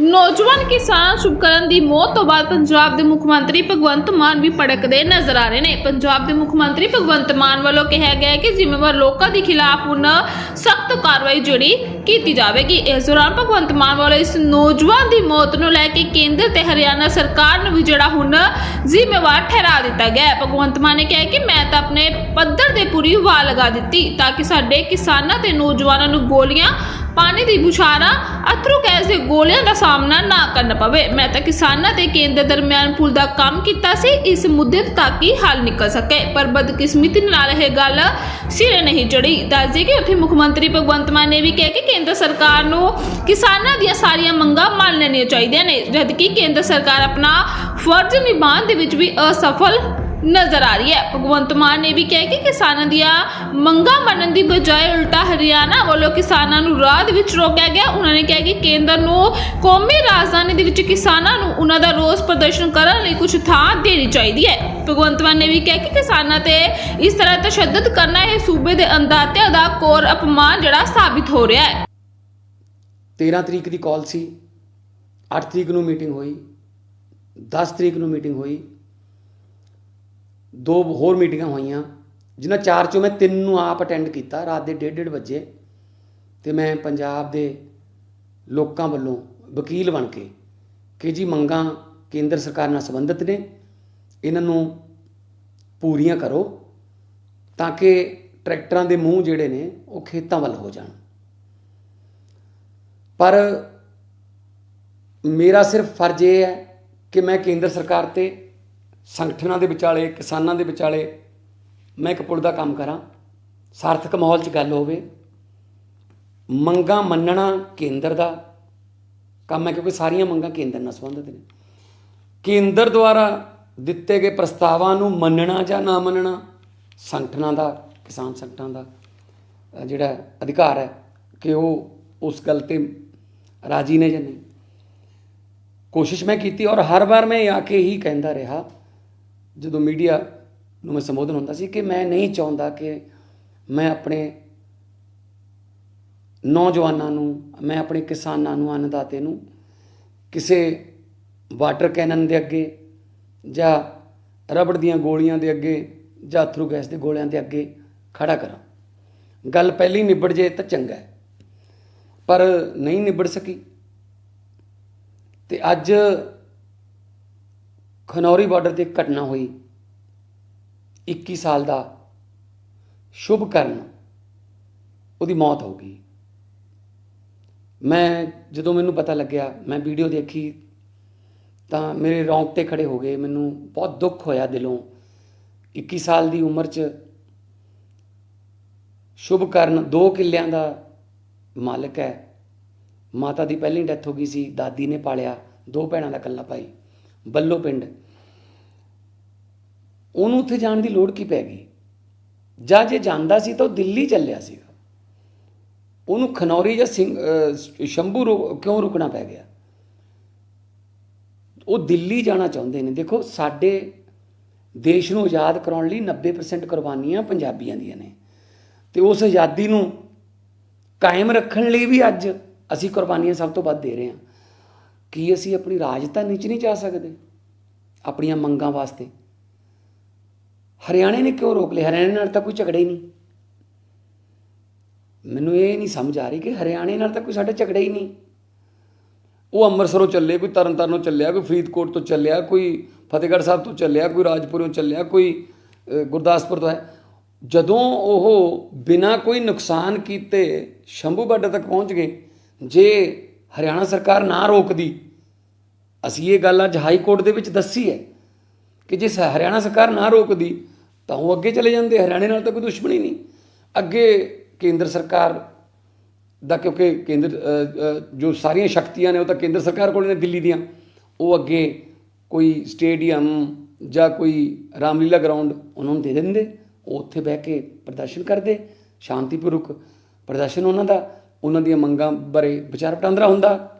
ਨੌਜਵਾਨ ਕਿਸਾਨ ਸ਼ੁਭਕਰਨ ਦੀ ਮੌਤ ਤੋਂ ਬਾਅਦ ਪੰਜਾਬ ਦੇ ਮੁੱਖ ਮੰਤਰੀ ਭਗਵੰਤ ਮਾਨ ਵੀ ਭੜਕਦੇ ਨਜ਼ਰ ਆ ਰਹੇ ਨੇ। ਪੰਜਾਬ ਦੇ ਮੁੱਖ ਮੰਤਰੀ ਭਗਵੰਤ ਮਾਨ ਵੱਲੋਂ ਕਿਹਾ ਗਿਆ ਹੈ ਕਿ ਜ਼ਿੰਮੇਵਾਰ ਲੋਕਾਂ ਦੇ ਖਿਲਾਫ ਹੁਣ ਸਖਤ ਕਾਰਵਾਈ ਜਿਹੜੀ ਕੀਤੀ ਜਾਵੇਗੀ। ਇਸ ਦੌਰਾਨ ਭਗਵੰਤ ਮਾਨ ਵੱਲੋਂ ਇਸ ਨੌਜਵਾਨ ਦੀ ਮੌਤ ਨੂੰ ਲੈ ਕੇ ਕੇਂਦਰ ਤੇ ਹਰਿਆਣਾ ਸਰਕਾਰ ਨੂੰ ਵੀ ਜਿਹੜਾ ਹੁਣ ਜ਼ਿੰਮੇਵਾਰ ਠਹਿਰਾ ਦਿੱਤਾ ਗਿਆ ਹੈ। ਭਗਵੰਤ ਮਾਨ ਨੇ ਕਿਹਾ ਕਿ ਮੈਂ ਤਾਂ ਆਪਣੇ ਪੱਧਰ ਦੇ ਪੂਰੀ ਵਾਹ ਲਗਾ ਦਿੱਤੀ ਤਾਂ ਕਿ ਸਾਡੇ ਕਿਸਾਨਾਂ ਤੇ ਨੌਜਵਾਨਾਂ ਨੂੰ ਗੋਲੀਆਂ ਪਾਣੀ ਦੀ ਬੁਛਾਰਾਂ ਅਥਰੂ ਗੈਸ ਦੇ ਗੋਲਿਆਂ ਦਾ ਸਾਹਮਣਾ ਨਾ ਕਰਨਾ ਪਵੇ। ਮੈਂ ਤਾਂ ਕਿਸਾਨਾਂ ਤੇ ਕੇਂਦਰ ਦਰਮਿਆਨ ਪੁਲ ਦਾ ਕੰਮ ਕੀਤਾ ਸੀ, ਇਸ ਮੁੱਦੇ ਤਾਂ ਕਿ ਹੱਲ ਨਿਕਲ ਸਕੇ? ਪਰ ਬਦਕਿਸਮਤੀ ਨਾਲ ਇਹ ਗੱਲ ਸਿਰੇ ਨਹੀਂ ਚੜੀ ਦੱਸਦੇ ਕਿ ਉੱਥੇ ਮੁੱਖ ਮੰਤਰੀ ਭਗਵੰਤ ਮਾਨ ਨੇ ਵੀ ਕਿਹਾ ਕਿ ਕੇਂਦਰ ਸਰਕਾਰ ਨੂੰ ਕਿਸਾਨਾਂ ਦੀਆਂ ਸਾਰੀਆਂ ਮੰਗਾਂ ਮੰਨ ਲੈਣੀਆਂ ਚਾਹੀਦੀਆਂ ਨੇ, ਜਦਕਿ ਕੇਂਦਰ ਸਰਕਾਰ ਆਪਣਾ ਫਰਜ਼ ਨਿਭਾਉਣ ਦੇ ਵਿੱਚ ਵੀ ਅਸਫਲ ਨਜ਼ਰ ਆ ਰਹੀ ਹੈ। ਭਗਵੰਤ ਮਾਨ ਨੇ ਵੀ ਕਿਹਾ ਕਿ ਕਿਸਾਨਾਂ ਦੀਆਂ ਮੰਗਾਂ ਮੰਨਣ ਦੀ ਬਜਾਏ ਉਲਟਾ ਹਰਿਆਣਾ ਵੱਲੋਂ ਕਿਸਾਨਾਂ ਨੂੰ ਰਾਹ ਦੇ ਵਿੱਚ ਰੋਕਿਆ ਗਿਆ। ਉਹਨਾਂ ਨੇ ਕਿਹਾ ਕਿ ਕੇਂਦਰ ਨੂੰ ਕੌਮੀ ਰਾਜਧਾਨੀ ਦੇ ਵਿੱਚ ਕਿਸਾਨਾਂ ਨੂੰ ਉਹਨਾਂ ਦਾ ਰੋਸ ਪ੍ਰਦਰਸ਼ਨ ਕਰਨ ਲਈ ਕੁਝ ਥਾਂ ਦੇਣੀ ਚਾਹੀਦੀ ਹੈ। ਭਗਵੰਤ ਮਾਨ ਨੇ ਵੀ ਕਿਹਾ ਕਿ ਕਿਸਾਨਾਂ ਤੇ ਇਸ ਤਰ੍ਹਾਂ ਤਸ਼ੱਦਦ ਕਰਨਾ ਇਹ ਸੂਬੇ ਦੇ ਅੰਦਾਤਿਆਂ ਦਾ ਕੋਰ ਅਪਮਾਨ ਜਿਹੜਾ ਸਾਬਿਤ ਹੋ ਰਿਹਾ ਹੈ। 13 ਤਰੀਕ ਦੀ ਕਾਲ ਸੀ। 8 ਤਰੀਕ ਨੂੰ ਮੀਟਿੰਗ ਹੋਈ। 10 ਤਰੀਕ ਨੂੰ ਮੀਟਿੰਗ ਹੋਈ। ਦੋ ਹੋਰ ਮੀਟਿੰਗਾਂ ਹੋਈਆਂ, ਜਿਨ੍ਹਾਂ ਚਾਰ ਚੋਂ ਮੈਂ ਤਿੰਨ ਨੂੰ ਆਪ ਅਟੈਂਡ ਕੀਤਾ, ਰਾਤ ਦੇ 1:30 ਵਜੇ, ਤੇ ਮੈਂ ਪੰਜਾਬ ਦੇ ਲੋਕਾਂ ਵੱਲੋਂ ਵਕੀਲ ਬਣ ਕੇ ਕਿ ਜੀ ਮੰਗਾਂ ਕੇਂਦਰ ਸਰਕਾਰ ਨਾਲ ਸੰਬੰਧਿਤ ਨੇ, ਇਹਨਾਂ ਨੂੰ ਪੂਰੀਆਂ ਕਰੋ ਤਾਂ ਕਿ ਟਰੈਕਟਰਾਂ ਦੇ ਮੂੰਹ ਜਿਹੜੇ ਨੇ, ਉਹ ਖੇਤਾਂ ਵੱਲ ਹੋ ਜਾਣ। ਪਰ ਮੇਰਾ ਸਿਰਫ ਫਰਜ਼ ਇਹ ਹੈ ਕਿ ਮੈਂ ਕੇਂਦਰ ਸਰਕਾਰ ਤੇ ਸੰਗਠਨਾਂ ਦੇ ਵਿਚਾਲੇ, ਕਿਸਾਨਾਂ ਦੇ ਵਿਚਾਲੇ ਮੈਂ ਇੱਕ ਪੁਲ ਦਾ ਕੰਮ ਕਰਾਂ। ਸਾਰਥਕ ਮਾਹੌਲ 'ਚ ਗੱਲ ਹੋਵੇ। ਮੰਗਾਂ ਮੰਨਣਾ ਕੇਂਦਰ ਦਾ ਕੰਮ ਹੈ ਕਿਉਂਕਿ ਸਾਰੀਆਂ ਮੰਗਾਂ ਕੇਂਦਰ ਨਾਲ ਸੰਬੰਧਿਤ ਨੇ। ਕੇਂਦਰ ਦੁਆਰਾ ਦਿੱਤੇ ਗਏ ਪ੍ਰਸਤਾਵਾਂ ਨੂੰ ਮੰਨਣਾ ਜਾਂ ਨਾ ਮੰਨਣਾ ਸੰਗਠਨਾਂ ਦਾ, ਕਿਸਾਨ ਸੰਗਠਨਾਂ ਦਾ ਜਿਹੜਾ ਅਧਿਕਾਰ ਹੈ ਕਿ ਉਹ ਉਸ ਗੱਲ ਤੇ ਰਾਜੀ ਨੇ ਜਾਂ ਨਹੀਂ। ਕੋਸ਼ਿਸ਼ ਮੈਂ ਕੀਤੀ ਔਰ ਹਰ ਵਾਰ ਮੈਂ ਆ ਕੇ ਹੀ ਕਹਿੰਦਾ ਰਿਹਾ ਜਦੋਂ ਮੀਡੀਆ ਨੂੰ ਮੈਂ ਸੰਬੋਧਨ ਹੁੰਦਾ ਸੀ ਕਿ ਮੈਂ ਨਹੀਂ ਚਾਹੁੰਦਾ ਕਿ ਮੈਂ ਆਪਣੇ ਨੌਜਵਾਨਾਂ ਨੂੰ, ਮੈਂ ਆਪਣੇ ਕਿਸਾਨਾਂ ਨੂੰ, ਅੰਨਦਾਤੇ ਨੂੰ ਕਿਸੇ ਵਾਟਰ ਕੈਨਨ ਦੇ ਅੱਗੇ ਜਾਂ ਰਬੜ ਦੀਆਂ ਗੋਲੀਆਂ ਦੇ ਅੱਗੇ ਜਾਂ ਅਥਰੂ ਗੈਸ ਦੇ ਗੋਲਿਆਂ ਦੇ ਅੱਗੇ ਖੜਾ ਕਰਾਂ। ਗੱਲ ਪਹਿਲੀ ਨਿਬੜ ਜੇ ਤਾਂ ਚੰਗਾ ਹੈ, ਪਰ ਨਹੀਂ ਨਿਬੜ ਸਕੀ। ਤੇ ਅੱਜ ਖਨੌਰੀ ਬਾਰਡਰ ਤੇ ਇੱਕ ਘਟਨਾ ਹੋਈ। 21 ਸਾਲ ਦਾ ਸ਼ੁਭ ਕਰਨ ਉਹਦੀ ਮੌਤ ਹੋ ਗਈ। ਮੈਂ ਜਦੋਂ ਮੈਨੂੰ ਪਤਾ ਲੱਗਿਆ, ਮੈਂ ਵੀਡੀਓ ਦੇਖੀ, ਤਾਂ ਮੇਰੇ ਰੌਂਗਟੇ ਖੜੇ ਹੋ ਗਏ। ਮੈਨੂੰ ਬਹੁਤ ਦੁੱਖ ਹੋਇਆ ਦਿਲੋਂ। 21 ਸਾਲ ਦੀ ਉਮਰ 'ਚ ਸ਼ੁਭ ਕਰਨ ਦੋ ਕਿੱਲਿਆਂ ਦਾ ਮਾਲਕ ਹੈ। ਮਾਤਾ ਦੀ ਪਹਿਲੀ ਡੈਥ ਹੋ ਗਈ ਸੀ, ਦਾਦੀ ਨੇ ਪਾਲਿਆ, ਦੋ ਭੈਣਾਂ ਦਾ ਇਕੱਲਾ ਭਾਈ। ਬੱਲੋ ਪਿੰਡ। ਉਹਨੂੰ ਉੱਥੇ ਜਾਣ ਦੀ ਲੋੜ ਕੀ ਪੈ ਗਈ? ਜਾਂ ਜੇ ਜਾਂਦਾ ਸੀ ਤਾਂ ਉਹ ਦਿੱਲੀ ਚੱਲਿਆ ਸੀਗਾ ਉਹਨੂੰ ਖਨੌਰੀ ਜਾਂ ਸਿੰਘ ਸ਼ੰਭੂ ਰੁ- ਕਿਉਂ ਰੁਕਣਾ ਪੈ ਗਿਆ? ਉਹ ਦਿੱਲੀ ਜਾਣਾ ਚਾਹੁੰਦੇ ਨੇ। ਦੇਖੋ, ਸਾਡੇ ਦੇਸ਼ ਨੂੰ ਆਜ਼ਾਦ ਕਰਾਉਣ ਲਈ 90% ਕੁਰਬਾਨੀਆਂ ਪੰਜਾਬੀਆਂ ਦੀਆਂ ਨੇ। ਤੇ ਉਸ ਆਜ਼ਾਦੀ ਨੂੰ ਕਾਇਮ ਰੱਖਣ ਲਈ ਵੀ ਅੱਜ ਅਸੀਂ ਕੁਰਬਾਨੀਆਂ ਸਭ ਤੋਂ ਵੱਧ ਦੇ ਰਹੇ ਹਾਂ। ਕੀ ਅਸੀਂ ਆਪਣੀ ਰਾਜਧਾਨੀ 'ਚ ਨਹੀਂ ਜਾ ਸਕਦੇ? ਆਪਣੀਆਂ ਮੰਗਾਂ ਵਾਸਤੇ। ਹਰਿਆਣੇ ਨੇ ਕਿਉਂ ਰੋਕ ਲਿਆ? ਹਰਿਆਣੇ ਨਾਲ ਤਾਂ ਕੋਈ ਝਗੜਾ ਹੀ ਨਹੀਂ। ਮੈਨੂੰ ਇਹ ਨਹੀਂ ਸਮਝ ਆ ਰਹੀ ਕਿ ਹਰਿਆਣੇ ਨਾਲ ਤਾਂ ਕੋਈ ਸਾਡਾ ਝਗੜਾ ਹੀ ਨਹੀਂ। ਉਹ ਅੰਮ੍ਰਿਤਸਰੋਂ ਚੱਲੇ, ਕੋਈ ਤਰਨਤਾਰਨੋਂ ਚੱਲਿਆ, ਕੋਈ ਫਰੀਦਕੋਟ ਤੋਂ ਚੱਲਿਆ, ਕੋਈ ਫਤਿਹਗੜ੍ਹ ਸਾਹਿਬ ਤੋਂ ਚੱਲਿਆ, ਕੋਈ ਰਾਜਪੁਰੋਂ ਚੱਲਿਆ, ਕੋਈ ਗੁਰਦਾਸਪੁਰ ਤੋਂ ਹੈ ਜਦੋਂ ਉਹ ਬਿਨਾਂ ਕੋਈ ਨੁਕਸਾਨ ਕੀਤੇ ਸ਼ੰਭੂ ਬਾਰਡਰ ਤੱਕ ਪਹੁੰਚ ਗਏ, ਜੇ ਹਰਿਆਣਾ ਸਰਕਾਰ ਨਾ ਰੋਕਦੀ। ਅਸੀਂ ਇਹ ਗੱਲ ਅੱਜ ਹਾਈ ਕੋਰਟ ਦੇ ਵਿੱਚ ਦੱਸੀ ਹੈ ਕਿ ਜੇ ਸ- ਹਰਿਆਣਾ ਸਰਕਾਰ ਨਾ ਰੋਕਦੀ, ਤਾਂ ਉਹ ਅੱਗੇ ਚਲੇ ਜਾਂਦੇ। ਹਰਿਆਣੇ ਨਾਲ ਤਾਂ ਕੋਈ ਦੁਸ਼ਮਣੀ ਨਹੀਂ। ਅੱਗੇ ਕੇਂਦਰ ਸਰਕਾਰ ਦਾ, ਕਿਉਂਕਿ ਕੇਂਦਰ ਜੋ ਸਾਰੀਆਂ ਸ਼ਕਤੀਆਂ ਨੇ ਉਹ ਤਾਂ ਕੇਂਦਰ ਸਰਕਾਰ ਕੋਲ ਨੇ ਦਿੱਲੀ ਦੀਆਂ। ਉਹ ਅੱਗੇ ਕੋਈ ਸਟੇਡੀਅਮ ਜਾਂ ਕੋਈ ਰਾਮਲੀਲਾ ਗਰਾਊਂਡ ਉਹਨਾਂ ਨੂੰ ਦੇ ਦਿੰਦੇ। ਉਹ ਉੱਥੇ ਬਹਿ ਕੇ ਪ੍ਰਦਰਸ਼ਨ ਕਰਦੇ। ਸ਼ਾਂਤੀਪੂਰਵਕ ਪ੍ਰਦਰਸ਼ਨ ਉਹਨਾਂ ਦਾ। ਉਹਨਾਂ ਦੀਆਂ ਮੰਗਾਂ ਬਾਰੇ ਵਿਚਾਰ ਵਟਾਂਦਰਾ ਹੁੰਦਾ।